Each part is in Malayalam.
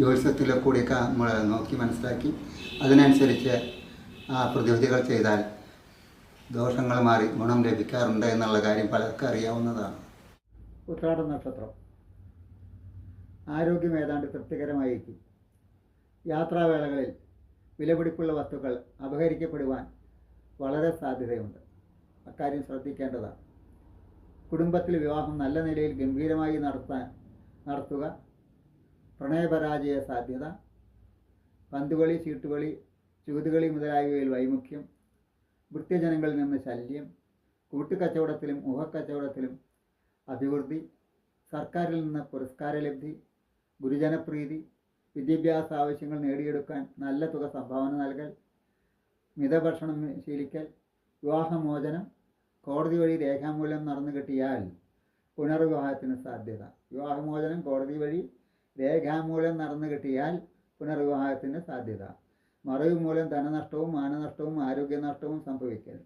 ജ്യോതിഷത്തിലെ കൂടിയൊക്കെ നമ്മൾ നോക്കി മനസ്സിലാക്കി. അതിനനുസരിച്ച് ആ പ്രതിവിധികൾ ചെയ്താൽ ദോഷങ്ങൾ മാറി ഗുണം ലഭിക്കാറുണ്ട് എന്നുള്ള കാര്യം പലർക്കും അറിയാവുന്നതാണ്. ഉത്രാട നക്ഷത്രം. ആരോഗ്യം ഏതാണ്ട് തൃപ്തികരമായിരിക്കും. യാത്രാവേളകളിൽ വിലപിടിപ്പുള്ള വസ്തുക്കൾ അപഹരിക്കപ്പെടുവാൻ വളരെ സാധ്യതയുണ്ട്. അക്കാര്യം ശ്രദ്ധിക്കേണ്ടതാണ്. കുടുംബത്തിൽ വിവാഹം നല്ല നിലയിൽ ഗംഭീരമായി നടത്താൻ നടത്തുക പ്രണയപരാജയ സാധ്യത പന്തുകളി ചീട്ടുകളി ചൂതുകളി മുതലായവയിൽ വൈമുഖ്യം വൃത്യജനങ്ങളിൽ നിന്ന് ശല്യം കൂട്ടുകച്ചവടത്തിലും ഊഹക്കച്ചവടത്തിലും അഭിവൃദ്ധി സർക്കാരിൽ നിന്ന് പുരസ്കാരലബ്ധി ഗുരുജനപ്രീതി വിദ്യാഭ്യാസ ആവശ്യങ്ങൾ നേടിയെടുക്കാൻ നല്ല തുക സംഭാവന നൽകൽ മിതഭക്ഷണം ശീലിക്കൽ വിവാഹമോചനം കോടതി വഴി രേഖാമൂലം നടന്നു കിട്ടിയാൽ പുനർവിവാഹത്തിന് സാധ്യത. വിവാഹമോചനം കോടതി വഴി രേഖാമൂലം നടന്നു കിട്ടിയാൽ പുനർവിവാഹത്തിന് സാധ്യത. മറവ് മൂലം ധനനഷ്ടവും മാനനഷ്ടവും ആരോഗ്യനഷ്ടവും സംഭവിക്കൽ.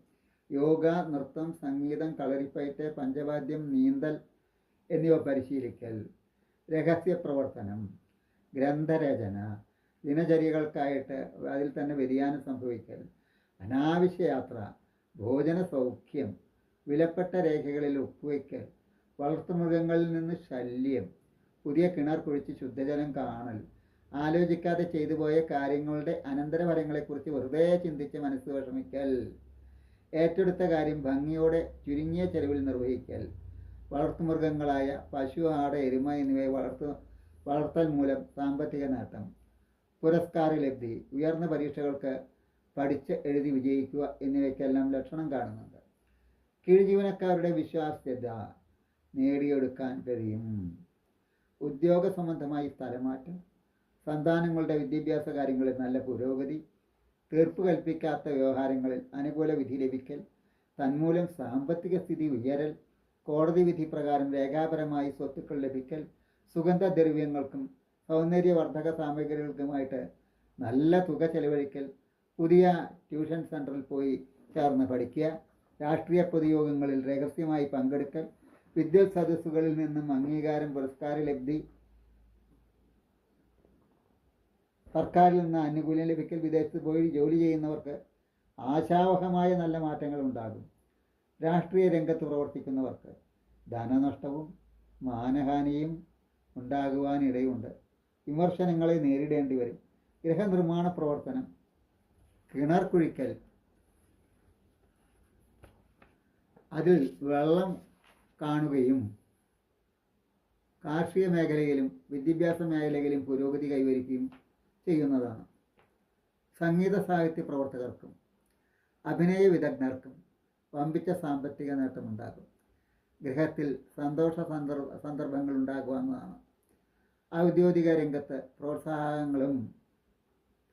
യോഗ നൃത്തം സംഗീതം കളരിപ്പയറ്റ് പഞ്ചവാദ്യം നീന്തൽ എന്നിവ പരിശീലിക്കൽ. രഹസ്യ പ്രവർത്തനം ഗ്രന്ഥരചന. ദിനചര്യകൾക്കായിട്ട് അതിൽ തന്നെ വ്യതിയാനം സംഭവിക്കൽ. അനാവശ്യ യാത്ര. ഭോജന സൗഖ്യം. വിലപ്പെട്ട രേഖകളിൽ ഒപ്പുവയ്ക്കൽ വളർത്തുമൃഗങ്ങളിൽ നിന്ന് ശല്യം. പുതിയ കിണർ കുഴിച്ച് ശുദ്ധജലം കാണൽ. ആലോചിക്കാതെ ചെയ്തു പോയ കാര്യങ്ങളുടെ അനന്തരഫലങ്ങളെക്കുറിച്ച് വെറുതെ ചിന്തിച്ച് മനസ്സ് വിഷമിക്കൽ. ഏറ്റെടുത്ത കാര്യം ഭംഗിയോടെ ചുരുങ്ങിയ ചെലവിൽ നിർവഹിക്കൽ. വളർത്തുമൃഗങ്ങളായ പശു ആട് എരുമ എന്നിവയെ വളർത്തു വളർത്തൽ മൂലം സാമ്പത്തിക നേട്ടം. പുരസ്കാര ലബ്ധി ഉയർന്ന പരീക്ഷകൾക്ക് പഠിച്ച് എഴുതി വിജയിക്കുക എന്നിവയ്ക്കെല്ലാം ലക്ഷണം കാണുന്നുണ്ട്. കീഴ്ജീവനക്കാരുടെ വിശ്വാസ്യത നേടിയെടുക്കാൻ കഴിയും. ഉദ്യോഗ സംബന്ധമായി സ്ഥലമാറ്റം സന്താനങ്ങളുടെ വിദ്യാഭ്യാസ കാര്യങ്ങളിൽ നല്ല പുരോഗതി തീർപ്പ് കൽപ്പിക്കാത്ത വ്യവഹാരങ്ങളിൽ അനുകൂല വിധി ലഭിക്കൽ തന്മൂലം സാമ്പത്തിക സ്ഥിതി ഉയരൽ കോടതി വിധി പ്രകാരം രേഖാപരമായി സ്വത്തുക്കൾ ലഭിക്കൽ സുഗന്ധദ്രവ്യങ്ങൾക്കും സൗന്ദര്യവർദ്ധക സാമഗ്രികൾക്കുമായിട്ട് നല്ല തുക ചെലവഴിക്കൽ പുതിയ ട്യൂഷൻ സെന്ററിൽ പോയി ചേർന്ന് പഠിക്കുക രാഷ്ട്രീയ പൊതുയോഗങ്ങളിൽ രഹസ്യമായി പങ്കെടുക്കൽ വിദ്യുത് സദസ്സുകളിൽ നിന്നും അംഗീകാരം പുരസ്കാര ലബ്ധി സർക്കാരിൽ നിന്ന് ആനുകൂല്യം ലഭിക്കൽ വിദേശത്ത് പോയി ജോലി ചെയ്യുന്നവർക്ക് ആശാവഹമായ നല്ല മാറ്റങ്ങൾ ഉണ്ടാകും. രാഷ്ട്രീയ രംഗത്ത് പ്രവർത്തിക്കുന്നവർക്ക് ധനനഷ്ടവും മാനഹാനിയും ഉണ്ടാകുവാനിടയുണ്ട്. വിമർശനങ്ങളെ നേരിടേണ്ടി വരും. ഗൃഹനിർമ്മാണ പ്രവർത്തനം കിണർ കുഴിക്കൽ അതിൽ വെള്ളം കാണുകയും കാർഷിക മേഖലയിലും വിദ്യാഭ്യാസ മേഖലയിലും പുരോഗതി കൈവരിക്കുകയും ചെയ്യുന്നതാണ്. സംഗീത സാഹിത്യ പ്രവർത്തകർക്കും അഭിനയ വിദഗ്ധർക്കും വമ്പിച്ച സാമ്പത്തിക നേട്ടമുണ്ടാകും. ഗൃഹത്തിൽ സന്തോഷ സന്ദർഭ സന്ദർഭങ്ങൾ ഉണ്ടാകുവാവുന്നതാണ് ഔദ്യോഗിക രംഗത്ത് പ്രോത്സാഹനങ്ങളും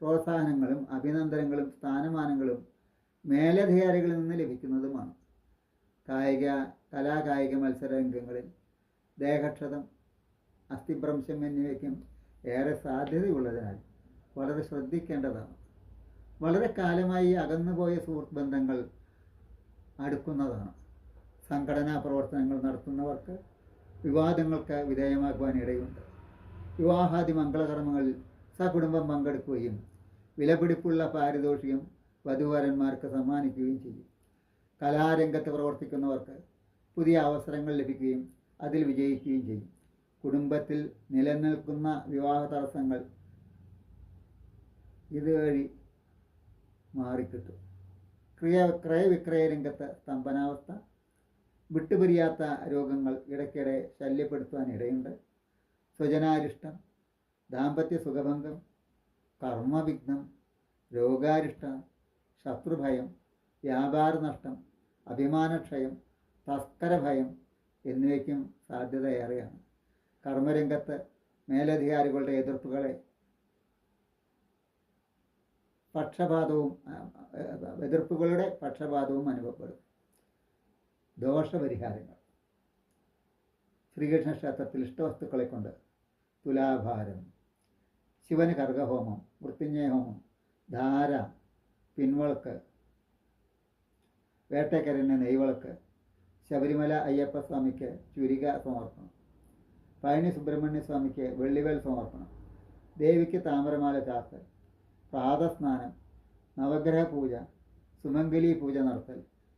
പ്രോത്സാഹനങ്ങളും അഭിനന്ദനങ്ങളും സ്ഥാനമാനങ്ങളും മേലധികാരികളിൽ നിന്ന് ലഭിക്കുന്നതുമാണ്. കായിക കലാകായിക മത്സര രംഗങ്ങളിൽ ദേഹക്ഷതം അസ്ഥിഭ്രംശം എന്നിവയ്ക്കും ഏറെ സാധ്യതയുള്ളതിനാൽ വളരെ ശ്രദ്ധിക്കേണ്ടതാണ്. വളരെ കാലമായി അകന്നുപോയ സുഹൃത്ത് ബന്ധങ്ങൾ അടുക്കുന്നതാണ്. സംഘടനാ പ്രവർത്തനങ്ങൾ നടത്തുന്നവർക്ക് വിവാദങ്ങൾക്ക് വിധേയമാക്കുവാൻ ഇടയുണ്ട് വിവാഹാദി മംഗളകർമ്മങ്ങളിൽ സകുടുംബം പങ്കെടുക്കുകയും വിലപിടിപ്പുള്ള പാരിതോഷികം വധുവരന്മാർക്ക് സമ്മാനിക്കുകയും ചെയ്യും. കലാരംഗത്ത് പ്രവർത്തിക്കുന്നവർക്ക് പുതിയ അവസരങ്ങൾ ലഭിക്കുകയും അതിൽ വിജയിക്കുകയും ചെയ്യും. കുടുംബത്തിൽ നിലനിൽക്കുന്ന വിവാഹ തടസ്സങ്ങൾ ഇതുവഴി മാറിക്കിട്ടും. ക്രിയ ക്രയവിക്രയ രംഗത്ത് സ്തംഭനാവസ്ഥ വിട്ടുപിരിയാത്ത രോഗങ്ങൾ ഇടയ്ക്കിടെ ശല്യപ്പെടുത്തുവാൻ ഇടയുണ്ട്. സ്വജനാരിഷ്ടം ദാമ്പത്യ സുഖഭംഗം കർമ്മവിഘ്നം രോഗാരിഷ്ടം ശത്രുഭയം വ്യാപാര നഷ്ടം അഭിമാനക്ഷയം തസ്കരഭയം എന്നിവയ്ക്കും സാധ്യതയേറെയാണ്. കർമ്മരംഗത്ത് മേലധികാരികളുടെ എതിർപ്പുകളെ പക്ഷപാതവും എതിർപ്പുകളുടെ പക്ഷപാതവും അനുഭവപ്പെടും. ദോഷപരിഹാരങ്ങൾ. ശ്രീകൃഷ്ണ ക്ഷേത്രത്തിൽ ഇഷ്ടവസ്തുക്കളെ കൊണ്ട് തുലാഭാരം ശിവന് കർഗഹോമം മൃത്യുഞ്ജയ ഹോമം ധാര പിൻവളക്ക് വേട്ടക്കരന് നെയ്വിളക്ക് ശബരിമല അയ്യപ്പ സ്വാമിക്ക് ചുരിക സമർപ്പണം. പഴനി സുബ്രഹ്മണ്യ സ്വാമിക്ക് വെള്ളിവേൽ സമർപ്പണം. ദേവിക്ക് താമരമാല ചാർത്തൽ. പ്രാതസ്നാനം നവഗ്രഹ പൂജ. സുമംഗലി പൂജ നടത്തൽ.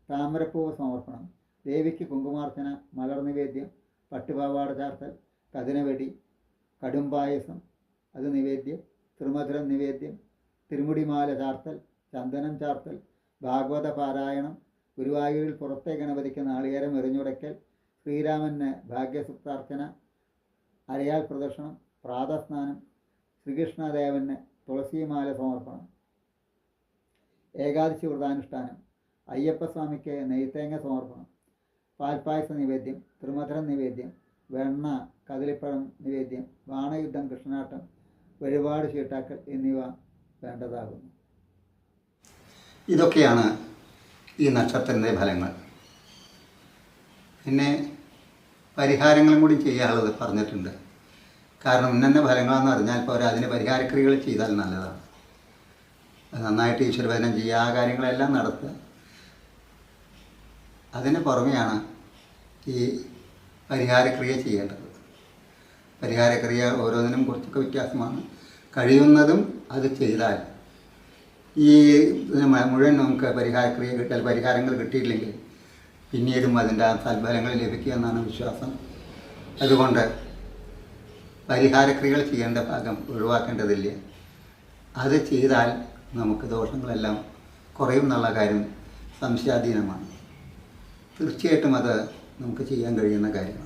താമരപ്പൂവ് സമർപ്പണം. ദേവിക്ക് കുങ്കുമാർച്ചന മലർ നിവേദ്യം. പട്ടുപാവാട ചാർത്തൽ. കതിനവെടി. കടുംപായസം അത് നിവേദ്യം. തിരുമധുരം നിവേദ്യം. തിരുമുടിമാല ചാർത്തൽ. ചന്ദനം ചാർത്തൽ. ഭാഗവത പാരായണം. ഗുരുവായൂരിൽ പുറത്തെ ഗണപതിക്ക് നാളികേരം എറിഞ്ഞുടയ്ക്കൽ ശ്രീരാമന് ഭാഗ്യസുപ്താർച്ചന അരയാൽ പ്രദർശനം പ്രാതസ്നാനം ശ്രീകൃഷ്ണദേവന് തുളസിമാല സമർപ്പണം. ഏകാദശി വ്രതാനുഷ്ഠാനം അയ്യപ്പസ്വാമിക്ക് നെയ്ത്തേങ്ങ സമർപ്പണം പാൽപ്പായസ നിവേദ്യം ത്രിമധുരം നിവേദ്യം വെണ്ണ കദളിപ്പഴം നിവേദ്യം ബാണയുദ്ധം കൃഷ്ണനാട്ടം വഴിപാട് ചീട്ടാക്കൽ എന്നിവ വേണ്ടതാകുന്നു. ഇതൊക്കെയാണ് ഈ നക്ഷത്രത്തിന്റെ ഫലങ്ങൾ. പിന്നെ പരിഹാരങ്ങളും കൂടി ചെയ്യാനുള്ളത് പറഞ്ഞിട്ടുണ്ട്. കാരണം ഇന്നെ ഫലങ്ങളാണെന്ന് അറിഞ്ഞാൽ പോരാ അതിന് പരിഹാരക്രിയകൾ ചെയ്താൽ നല്ലതാണ്. നന്നായിട്ട് ഈശ്വരഭജനം ചെയ്യുക ആ കാര്യങ്ങളെല്ലാം നടത്തുക. അതിന് പുറമെയാണ് ഈ പരിഹാരക്രിയ ചെയ്യേണ്ടത്. പരിഹാരക്രിയ ഓരോന്നിനും കുറച്ചൊക്കെ വ്യത്യാസമാണ്. കഴിയുന്നതും അത് ചെയ്താൽ ഈ മുഴുവൻ നമുക്ക് പരിഹാരക്രിയ കിട്ടാൽ പരിഹാരങ്ങൾ കിട്ടിയില്ലെങ്കിൽ പിന്നീടും അതിന്റെ സൽഫലങ്ങൾ ലഭിക്കുക എന്നാണ് വിശ്വാസം. അതുകൊണ്ട് പരിഹാരക്രിയകൾ ചെയ്യേണ്ട ഭാഗം ഒഴിവാക്കേണ്ടതില്ല. അത് ചെയ്താൽ നമുക്ക് ദോഷങ്ങളെല്ലാം കുറയും എന്നുള്ള കാര്യം സംശയാധീനമാണ്. തീർച്ചയായിട്ടും അത് നമുക്ക് ചെയ്യാൻ കഴിയുന്ന കാര്യമാണ്.